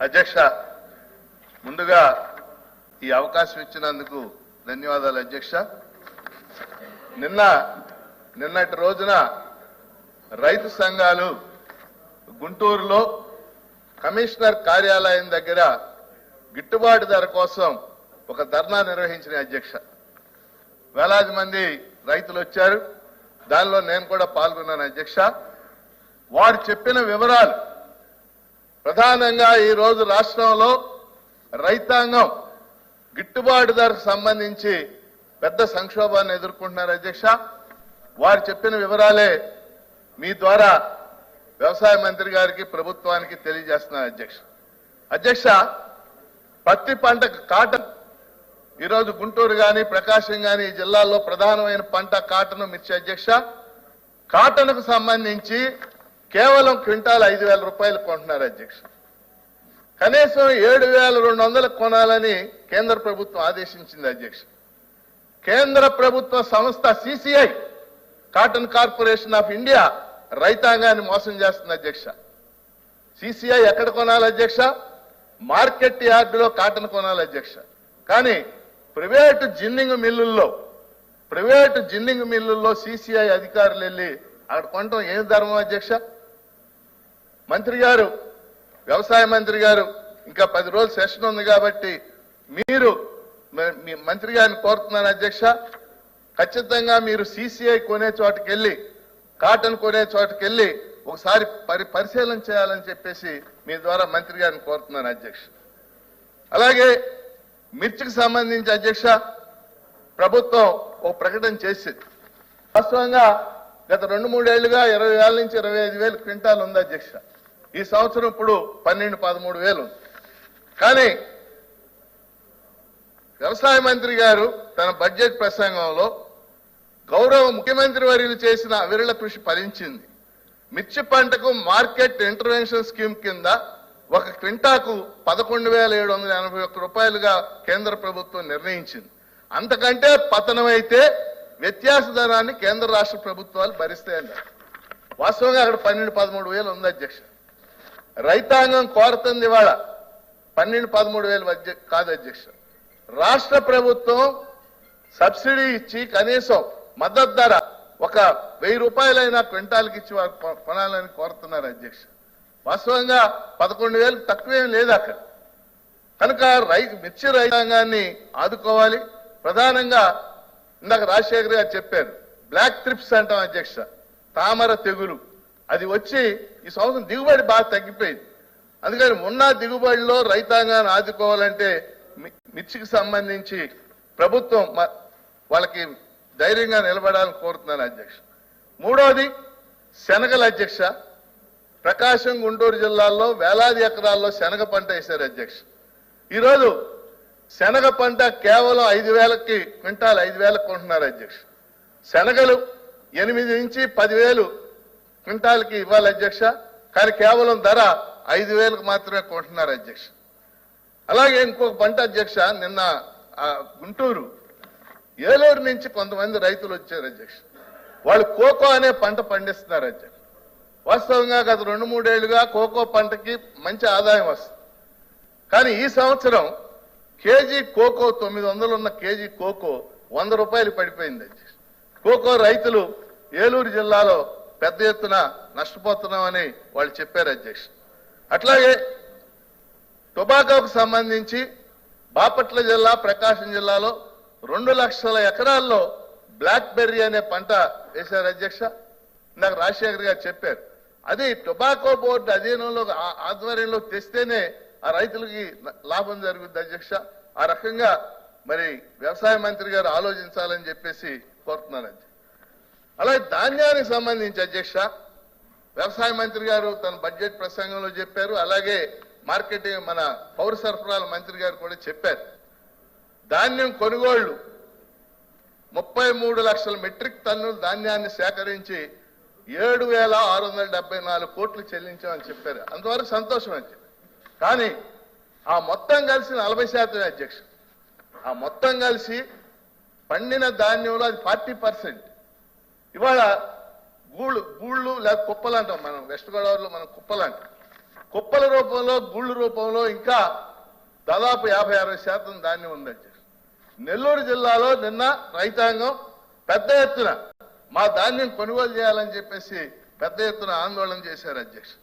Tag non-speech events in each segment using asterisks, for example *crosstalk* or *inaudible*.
అధ్యక్ష ముందుగా ఈ అవకాశం ఇచ్చినందుకు ధన్యవాదాలు అధ్యక్ష. నిన్న నిన్నటి రోజున రైతు సంఘాలు గుంటూరులో కమిషనర్ కార్యాలయం దగ్గర గిట్టుబాటు ధర కోసం ఒక ధర్నా నిర్వహించిన అధ్యక్ష. వేలాది మంది రైతులు వచ్చారు. దానిలో నేను కూడా పాల్గొన్నాను అధ్యక్ష. వారు చెప్పిన వివరాలు ప్రధానంగా ఈరోజు రాష్ట్రంలో రైతాంగం గిట్టుబాటు ధరకు సంబంధించి పెద్ద సంక్షోభాన్ని ఎదుర్కొంటున్నారు అధ్యక్ష. వారు చెప్పిన వివరాలే మీ ద్వారా వ్యవసాయ మంత్రి గారికి ప్రభుత్వానికి తెలియజేస్తున్నారు అధ్యక్ష. అధ్యక్ష పత్తి పంటకు కాటన్ ఈరోజు గుంటూరు కానీ ప్రకాశం కానీ ఈ జిల్లాల్లో ప్రధానమైన పంట కాటన్ మిర్చి అధ్యక్ష. కాటన్కు సంబంధించి కేవలం క్వింటాల్ ఐదు వేల రూపాయలు కొంటున్నారు అధ్యక్ష కనీసం ఏడు వేల రెండు వందలు కొనాలని కేంద్ర ప్రభుత్వం ఆదేశించింది అధ్యక్ష కేంద్ర ప్రభుత్వ సంస్థ CCI cotton corporation of India రైతాంగాన్ని మోసం చేస్తుంది అధ్యక్ష. సిసిఐ ఎక్కడ కొనాలి అధ్యక్ష? మార్కెట్ యార్డులో కాటన్ కొనాలి అధ్యక్ష. కానీ ప్రైవేటు జిన్నింగ్ మిల్లుల్లో ప్రైవేటు జిన్నింగ్ మిల్లుల్లో సిసిఐ అధికారులు వెళ్ళి అక్కడ కొనటం ఏం ధర్మం అధ్యక్ష? మంత్రి గారు వ్యవసాయ మంత్రి గారు ఇంకా పది రోజులు సెషన్ ఉంది కాబట్టి మీరు మీ మంత్రి గారిని కోరుతున్నాను అధ్యక్ష. ఖచ్చితంగా మీరు సిసిఐ కొనే చోటకి వెళ్ళి కాటన్ కొనే చోటకి వెళ్ళి ఒకసారి పరి పరిశీలన చేయాలని చెప్పేసి మీ ద్వారా మంత్రి గారిని కోరుతున్నాను అధ్యక్ష. అలాగే మిర్చికి సంబంధించి అధ్యక్ష ప్రభుత్వం ఒక ప్రకటన చేసింది. వాస్తవంగా గత రెండు మూడేళ్ళుగా ఇరవై వేల నుంచి ఇరవై ఐదు వేలు క్వింటాల్ ఉంది అధ్యక్ష. ఈ సంవత్సరం ఇప్పుడు పన్నెండు పదమూడు వేలు కానీ వ్యవసాయ మంత్రి గారు తన బడ్జెట్ ప్రసంగంలో గౌరవ ముఖ్యమంత్రి వర్యులు చేసిన అవిరళ కృషి ఫలించింది. మిర్చి పంటకు మార్కెట్ ఇంటర్వెన్షన్ స్కీమ్ కింద ఒక క్వింటాకు పదకొండు వేల ఏడు వందల ఎనభై ఒక్క రూపాయలుగా కేంద్ర ప్రభుత్వం నిర్ణయించింది. అంతకంటే పతనమైతే వ్యత్యాస ధనాన్ని కేంద్ర రాష్ట్ర ప్రభుత్వాలు భరిస్తాయన్నారు. వాస్తవంగా అక్కడ పన్నెండు పదమూడు వేలు ఉంది అధ్యక్ష. రైతాంగం కోరుతుంది ఇవాళ. పన్నెండు పదమూడు వేలు మధ్య కాదు అధ్యక్ష. రాష్ట్ర ప్రభుత్వం సబ్సిడీ ఇచ్చి కనీసం మద్దతు ధర ఒక వెయ్యి రూపాయలైనా క్వింటాల్కి ఇచ్చి వారు కొ- కొనాలని కోరుతున్నారు అధ్యక్ష. వాస్తవంగా పదకొండు వేలు తక్కువేం లేదు అక్కడ. కనుక రై మిర్చి రైతాంగాన్ని ఆదుకోవాలి. ప్రధానంగా ఇందాక రాజశేఖర్ గారు చెప్పారు. బ్లాక్ ట్రిప్స్ అంటాం అధ్యక్ష. తామర తెగులు. అది వచ్చి ఈ సంవత్సరం దిగుబడి బాగా తగ్గిపోయింది. అందుకని ఉన్న దిగుబడిలో రైతాంగాన్ని ఆదుకోవాలంటే మిర్చికి సంబంధించి ప్రభుత్వం మ- వాళ్ళకి ధైర్యంగా నిలబడాలని కోరుతున్నాను అధ్యక్ష. మూడోది శనగల అధ్యక్ష. ప్రకాశం గుంటూరు జిల్లాల్లో వేలాది ఎకరాల్లో శనగ పంట వేశారు అధ్యక్ష. ఈరోజు శనగ పంట కేవలం ఐదు వేలకి క్వింటాలు ఐదు వేలకు కొంటున్నారు అధ్యక్ష. శనగలు ఎనిమిది నుంచి పదివేలు క్వింటాల్కి ఇవ్వాలి అధ్యక్ష కానీ కేవలం ధర ఐదు వేలకు మాత్రమే కొంటున్నారు అధ్యక్ష. అలాగే ఇంకొక పంట అధ్యక్ష నిన్న గుంటూరు ఏలూరు నుంచి కొంతమంది రైతులు వచ్చారు అధ్యక్ష. వాళ్ళు కోకో అనే పంట పండిస్తున్నారు అధ్యక్ష. వాస్తవంగా గత రెండు మూడేళ్ళుగా కోకో పంటకి మంచి ఆదాయం వస్తుంది. కానీ ఈ సంవత్సరం కేజీ కోకో తొమ్మిది వందలు ఉన్న కేజీ కోకో వంద రూపాయలు పడిపోయింది అధ్యక్ష. కోకో రైతులు ఏలూరు జిల్లాలో పెద్ద ఎత్తున నష్టపోతున్నామని వాళ్ళు చెప్పారు అధ్యక్ష అట్లాగే టొబాకోకు సంబంధించి బాపట్ల జిల్లా ప్రకాశం జిల్లాలో రెండు లక్షల ఎకరాల్లో బ్లాక్ బెర్రీ అనే పంట వేశారు అధ్యక్ష. నాకు రాజశేఖర్ గారు చెప్పారు. అది టొబాకో బోర్డు అధీనంలో ఆ- ఆధ్వర్యంలో తెస్తేనే ఆ రైతులకి లాభం జరుగుతుంది అధ్యక్ష. ఆ రకంగా మరి వ్యవసాయ మంత్రి గారు ఆలోచించాలని చెప్పేసి కోరుతున్నాను అధ్యక్ష. అలాగే ధాన్యానికి సంబంధించి అధ్యక్ష వ్యవసాయ మంత్రి గారు తన బడ్జెట్ ప్రసంగంలో చెప్పారు. అలాగే మార్కెటింగ్ మన పౌర సరఫరాల మంత్రి గారు కూడా చెప్పారు. ధాన్యం కొనుగోళ్ళు. ముప్పై మూడు లక్షల మెట్రిక్ టన్నుల ధాన్యాన్ని సేకరించి ఏడు వేల ఆరు వందల డెబ్బై నాలుగు కోట్లు చెల్లించామని చెప్పారు. అంతవరకు సంతోషం అని కానీ ఆ మొత్తం కలిసి నలభై శాతమే అధ్యక్ష. ఆ మొత్తం కలిసి పండిన ధాన్యంలో అది ఫార్టీ పర్సెంట్. ఇవాళ గూళ్ళు గూళ్ళు లేక కుప్పలు అంటాం మనం. వెస్ట్ గోదావరిలో మనం కుప్పలు అంటాం కుప్పల రూపంలో గూళ్ళు రూపంలో ఇంకా దాదాపు యాభై అరవై శాతం ధాన్యం ఉంది నెల్లూరు జిల్లాలో నిన్న రైతాంగం పెద్ద ఎత్తున మా ధాన్యం కొనుగోలు చేయాలని చెప్పేసి పెద్ద ఎత్తున ఆందోళన చేశారు అధ్యక్షుడు.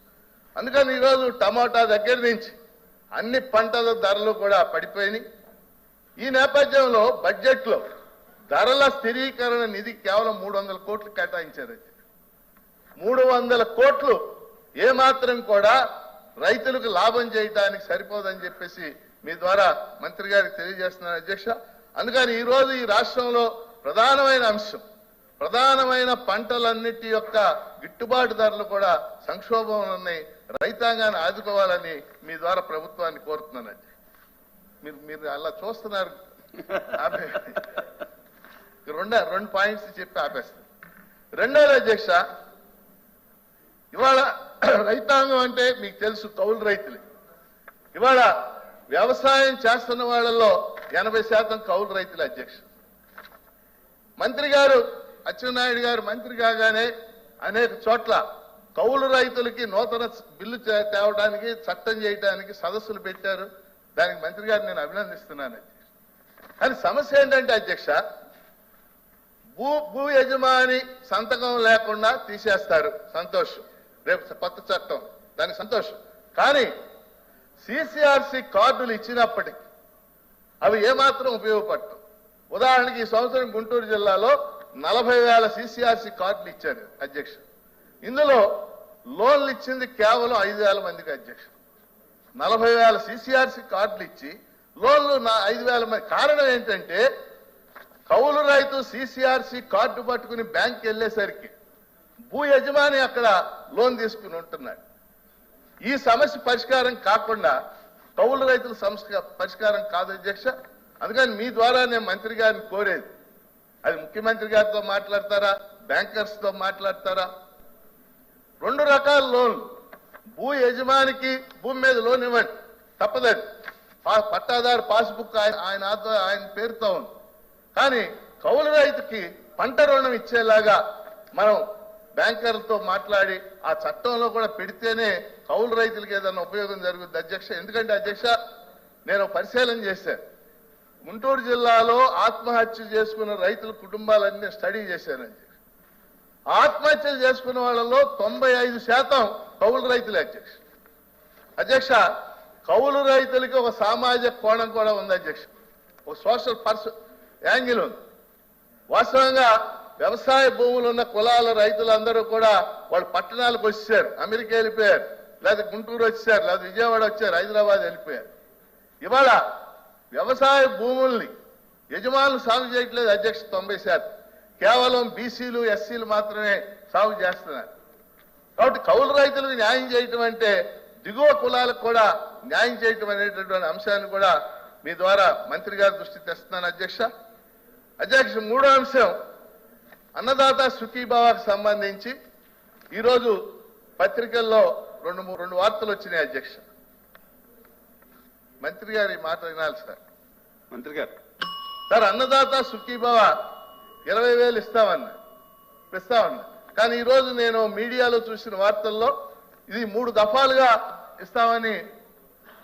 అందుకని ఈరోజు టమాటా దగ్గర నుంచి అన్ని పంటల ధరలు కూడా పడిపోయినాయి. ఈ నేపథ్యంలో బడ్జెట్లో ధరల స్థిరీకరణ నిధి కేవలం మూడు వందల కోట్లు కేటాయించారు. మూడు వందల కోట్లు ఏమాత్రం కూడా రైతులకు లాభం చేయడానికి సరిపోదని చెప్పేసి మీ ద్వారా మంత్రి గారికి తెలియజేస్తున్నాను అధ్యక్ష. అందుకని ఈరోజు ఈ రాష్ట్రంలో ప్రధానమైన అంశం ప్రధానమైన పంటలన్నిటి యొక్క గిట్టుబాటు ధరలు కూడా సంక్షోభంలో ఉన్నాయి. రైతాంగాన్ని ఆదుకోవాలని మీ ద్వారా ప్రభుత్వాన్ని కోరుతున్నాను అధ్యక్ష. మీరు మీరు అలా చూస్తున్నారు. *laughs* రెండు రెండు పాయింట్స్ చెప్పి ఆపేస్తాను రెండోది అధ్యక్ష ఇవాళ రైతాంగం అంటే మీకు తెలుసు కౌలు రైతులు. ఇవాళ వ్యవసాయం చేస్తున్న వాళ్ళలో ఎనభై శాతం కౌలు రైతులు అధ్యక్ష. మంత్రి గారు అచ్చెన్నాయుడు గారు మంత్రి కాగానే అనేక చోట్ల కౌలు రైతులకి నూతన బిల్లు తేవడానికి చట్టం చేయడానికి సదస్సులు పెట్టారు. దానికి మంత్రి గారు నేను అభినందిస్తున్నాను అధ్యక్ష. కానీ సమస్య ఏంటంటే అధ్యక్ష భూ భూ యజమాని సంతకం లేకుండా తీసేస్తారు. సంతోషం. రేపు కొత్త చట్టం. దానికి సంతోషం. కానీ సిసిఆర్సి కార్డులు ఇచ్చినప్పటికీ అవి ఏమాత్రం ఉపయోగపడటం. ఉదాహరణకి ఈ సంవత్సరం గుంటూరు జిల్లాలో నలభై వేల సిసిఆర్సి కార్డులు ఇచ్చారు అధ్యక్ష ఇందులో లోన్లు ఇచ్చింది కేవలం ఐదు వేల మందికి అధ్యక్ష నలభై వేల సిసిఆర్సి కార్డులు ఇచ్చి లోన్లు నా ఐదు వేల మంది. కారణం ఏంటంటే కౌలు రైతు సిసిఆర్సి కార్డు పట్టుకుని బ్యాంక్ వెళ్ళేసరికి భూ యజమాని అక్కడ లోన్ తీసుకుని ఉంటున్నాడు. ఈ సమస్య పరిష్కారం కాకుండా కౌలు రైతుల సమస్య పరిష్కారం కాదు అధ్యక్ష. అందుకని మీ ద్వారా నేను మంత్రి గారిని కోరేది. అది ముఖ్యమంత్రి గారితో మాట్లాడతారా? బ్యాంకర్స్తో మాట్లాడతారా? రెండు రకాల లోన్లు. భూ యజమానికి భూమి మీద లోన్ ఇవ్వండి. తప్పదండి. పా- పట్టాదారు పాస్బుక్ ఆయన ఆయన ఆయన పేరుతో ఉంది. కానీ కౌలు రైతుకి పంట రుణం ఇచ్చేలాగా మనం బ్యాంకర్లతో మాట్లాడి ఆ చట్టంలో కూడా పెడితేనే కౌలు రైతులకి ఏదైనా ఉపయోగం జరుగుతుంది అధ్యక్ష. ఎందుకంటే అధ్యక్ష నేను పరిశీలన చేశాను గుంటూరు జిల్లాలో ఆత్మహత్య చేసుకున్న రైతుల కుటుంబాలన్నీ స్టడీ చేశాను అధ్యక్ష. ఆత్మహత్యలు చేసుకున్న వాళ్ళలో తొంభై ఐదు శాతం కౌలు రైతులే అధ్యక్ష. అధ్యక్ష కౌలు రైతులకి ఒక సామాజిక కోణం కూడా ఉంది అధ్యక్ష. ఒక సోషల్ పర్సన్ యాంగిల్ ఉంది. వాస్తవంగా వ్యవసాయ భూములు ఉన్న కులాల రైతులందరూ కూడా వాళ్ళు పట్టణాలకు వచ్చారు అమెరికా వెళ్ళిపోయారు. లేదా గుంటూరు వచ్చారు లేదా విజయవాడ వచ్చారు. హైదరాబాద్ వెళ్ళిపోయారు. ఇవాళ వ్యవసాయ భూముల్ని యజమానులు సాగు చేయట్లేదు అధ్యక్ష తొంభై శాతం. కేవలం బీసీలు ఎస్సీలు మాత్రమే సాగు చేస్తున్నారు. కాబట్టి కౌలు రైతులకు న్యాయం చేయటం అంటే దిగువ కులాలకు కూడా న్యాయం చేయటం అనేటటువంటి అంశాన్ని కూడా మీ ద్వారా మంత్రి గారి దృష్టికి తెస్తున్నాను అధ్యక్ష. అధ్యక్ష మూడో అంశం. అన్నదాత సుఖీభావాకు సంబంధించి ఈరోజు పత్రికల్లో రెండు మూడు రెండు వార్తలు వచ్చినాయి అధ్యక్ష. మంత్రి గారి మాట వినాలి సార్. మంత్రి గారు. సార్ అన్నదాత సుఖీభవ ఇరవై వేలు ఇస్తామన్నా ఇస్తామన్నా. కానీ ఈ రోజు నేను మీడియాలో చూసిన వార్తల్లో ఇది మూడు దఫాలుగా ఇస్తామని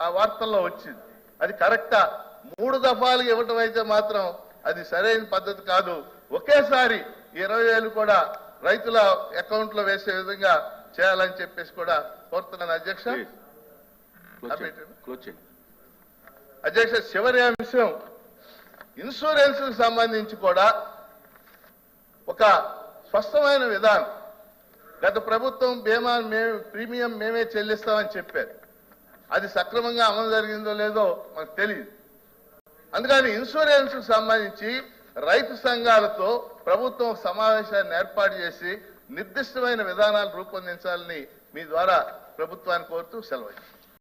ఆ వార్తల్లో వచ్చింది. అది కరెక్టా? మూడు దఫాలుగా ఇవ్వటం అయితే మాత్రం అది సరైన పద్ధతి కాదు. ఒకేసారి ఇరవై వేలు కూడా రైతుల అకౌంట్లో వేసే విధంగా చేయాలని చెప్పేసి కూడా కోరుతున్నాను. అధ్యక్ష? అధ్యక్ష చివరి అంశం ఇన్సూరెన్స్ సంబంధించి కూడా ఒక స్పష్టమైన విధానం. గత ప్రభుత్వం బీమా మేము ప్రీమియం మేమే చెల్లిస్తామని చెప్పారు. అది సక్రమంగా అమలు జరిగిందో లేదో మనకు తెలియదు. అందుకని ఇన్సూరెన్స్కు సంబంధించి రైతు సంఘాలతో ప్రభుత్వం సమావేశాన్ని ఏర్పాటు చేసి నిర్దిష్టమైన విధానాలు రూపొందించాలని మీ ద్వారా ప్రభుత్వాన్ని కోరుతూ సెలవు